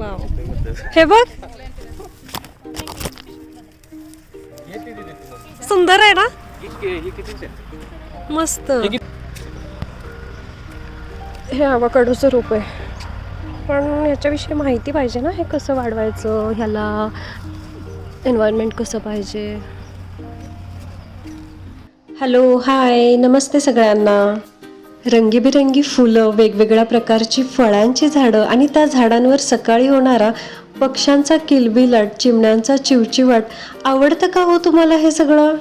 Wow हे बघ. सुंदर आहे ना? मस्त. हे आवाकडूचं रोप आहे. पण ह्याच्याविषयी माहिती पाहिजे ना हे कसं वाढवायचं ह्याला एन्व्हायरमेंट कसं पाहिजे? हॅलो हाय नमस्ते सगळ्यांना. रंगीबिरंगी फुलं वेगवेगळ्या प्रकारची फळांची झाडं आणि त्या झाडांवर सकाळी होणारा पक्ष्यांचा किलबिलाट चिमण्यांचा चिवचिवाट आवडतं का हो तुम्हाला हे सगळं?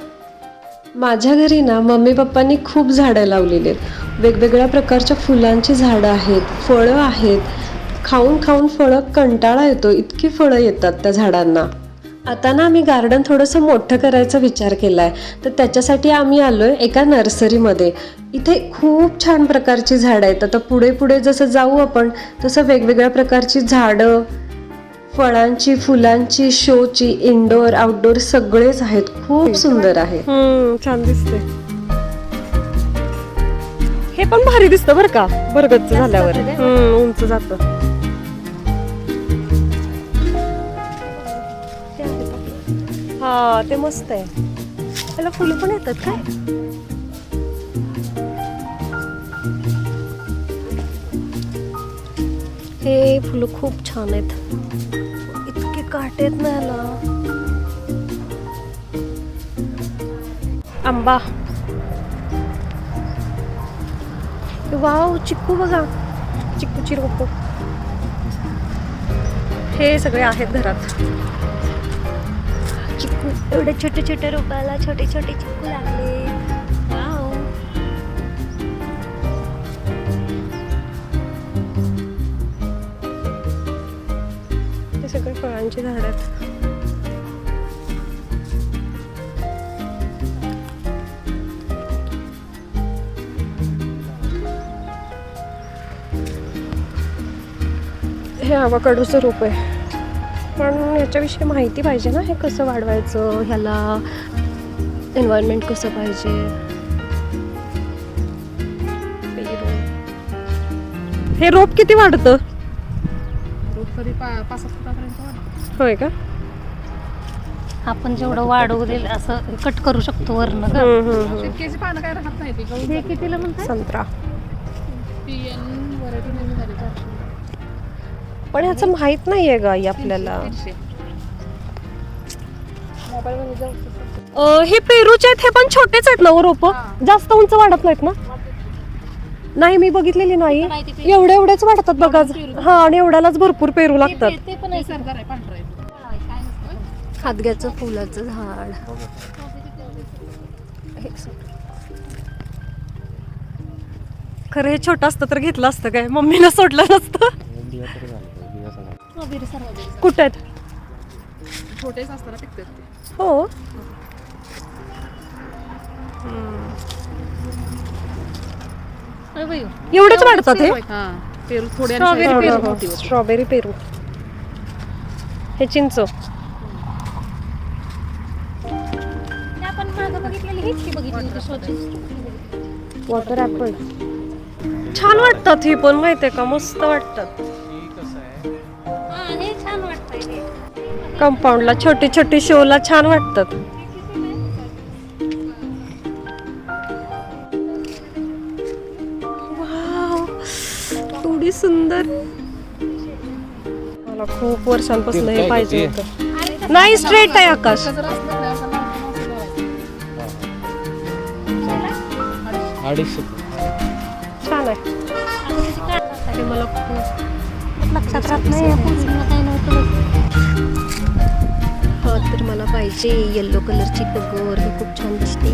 माझ्या घरी ना मम्मी पप्पांनी खूप झाडं लावलेली आहेत. वेगवेगळ्या प्रकारच्या फुलांची झाडं आहेत फळं आहेत. खाऊन खाऊन फळं कंटाळा येतो इतकी फळं येतात त्या झाडांना. आता ना आम्ही गार्डन थोडंसं मोठं करायचा विचार केला आहे तर त्याच्यासाठी आम्ही आलो आहे एका नर्सरीमध्ये. इथे खूप छान प्रकारची झाडं आहेत. आता पुढे पुढे जसं जाऊ आपण तसं वेगवेगळ्या प्रकारची झाडं फळांची फुलांची शोची इंडोर आउटडोर सगळेच आहेत. खूप सुंदर आहे. छान दिसते. हे पण भारी दिसतं बरं का? बरगतच झाल्यावर. हम्म, उंच जात. हा ते मस्त आहे. त्याला फुलं पण येतात काय? हे फुलं खूप छान आहेत. इतके काटे आहेत ना याला. आंबा. वाव चिक्कू बघा. चिक्कूची रोप. हे सगळे आहेत घरात. चिक्कू. एवढे छोटे छोटे रोपाला छोटे छोटे चिकू लागले. वाव. ते सगळे फळांची झाड आहेत. हे आवाकडूचं रोप आहे. पण ह्याच्याविषयी माहिती पाहिजे ना हे कसं वाढवायचं ह्याला एन्व्हायरमेंट कसं पाहिजे. हे रोप किती वाढतं तरी पा- पाच सात फुटापर्यंत वाढतं. होय का आपण जेवढं वाढवलेलं असं कट करू शकतो वरनं ग हम्म, हम्म, हम्म. शेतकऱ्याची पानं काय राहत नाही ती गळून हे कितीला म्हणतात संत्रा पण ह्याचं माहीत नाहीये गाई आपल्याला. अं, हे पेरूचे आहेत हे पण छोटेच आहेत ना रोप? हा. जास्त उंच वाढत नाहीत ना? नाही मी बघितलेली नाही. नाही ते पेरू. एवढे एवढेच वाढतात बघा. हा आणि एवढ्यालाच भरपूर पेरू लागतात. ते पण हे सरदार आहे पांढरं आहे. खादग्याचं फुलाचं झाड. हे सगळं. खरं हे छोटं असतं तर घेतलं असतं काय? मम्मीनं सोडलं नसतं. कुठं आहेत? छोटेच असताना पिकतात ते. हो. एवढेच वाढतात हे पेरू स्ट्रॉबेरी पेरू. स्ट्रॉबेरी पेरू. हे चिंच. वॉटर ऍपल छान वाटतात ही पण माहितीये का? मस्त वाटतात. छान वाटतंय कंपाऊंडला छोटे छोटे शोला छान वाटतात. एवढी सुंदर. मला खूप वर्षांपासून हे पाहिजे होतं. नाही स्ट्रेट आहे आकाश. छान आहे. हे मला खूप लक्षात राहत नाही काय नव्हतं हा तर मला पाहिजे येल्लो कलरची टगोर ही खूप छान दिसते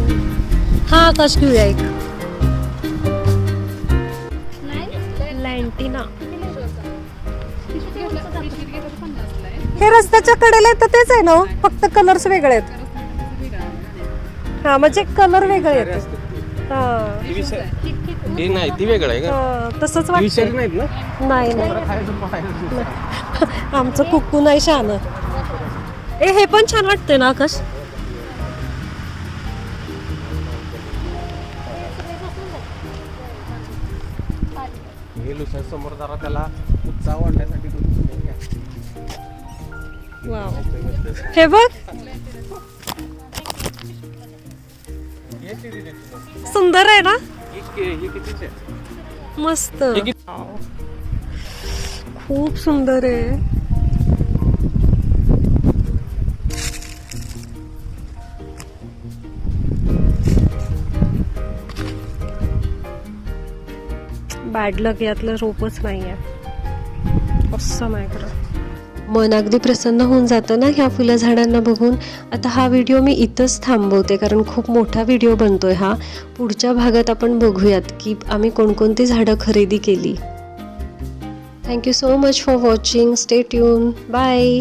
हा आकाश घेऊया एक लँटिना तर. हे रस्त्याच्या कडेला येतं तेच आहे ना हो? फक्त कलर्स वेगळे आहेत तर. हा म्हणजे कलर वेगळे आहेत हा. ते नाही ती वेगळं आहे का? हा, तसंच विषारी वाटतं नाहीत ना? नाही नाही. आमचं कुक्कू नाही शान ए हे पण छान वाटतंय ना आकाश? हे लुसा समोर जरा त्याला उत्साह वाढण्यासाठी हे बघ? सुंदर आहे ना? मस्त. खूप सुंदर आहे. बॅड लक यातलं रोपच नाही आहे असं खरं. मन अगदी प्रसन्न होऊन जातं ना ह्या फुलं झाडांना बघून. आता हा व्हिडिओ मी इथंच थांबवते कारण खूप मोठा व्हिडिओ बनतोय हा. पुढच्या भागात आपण बघूयात की आम्ही कोणकोणती झाडं खरेदी केली. Thank you so much for watching stay tune bye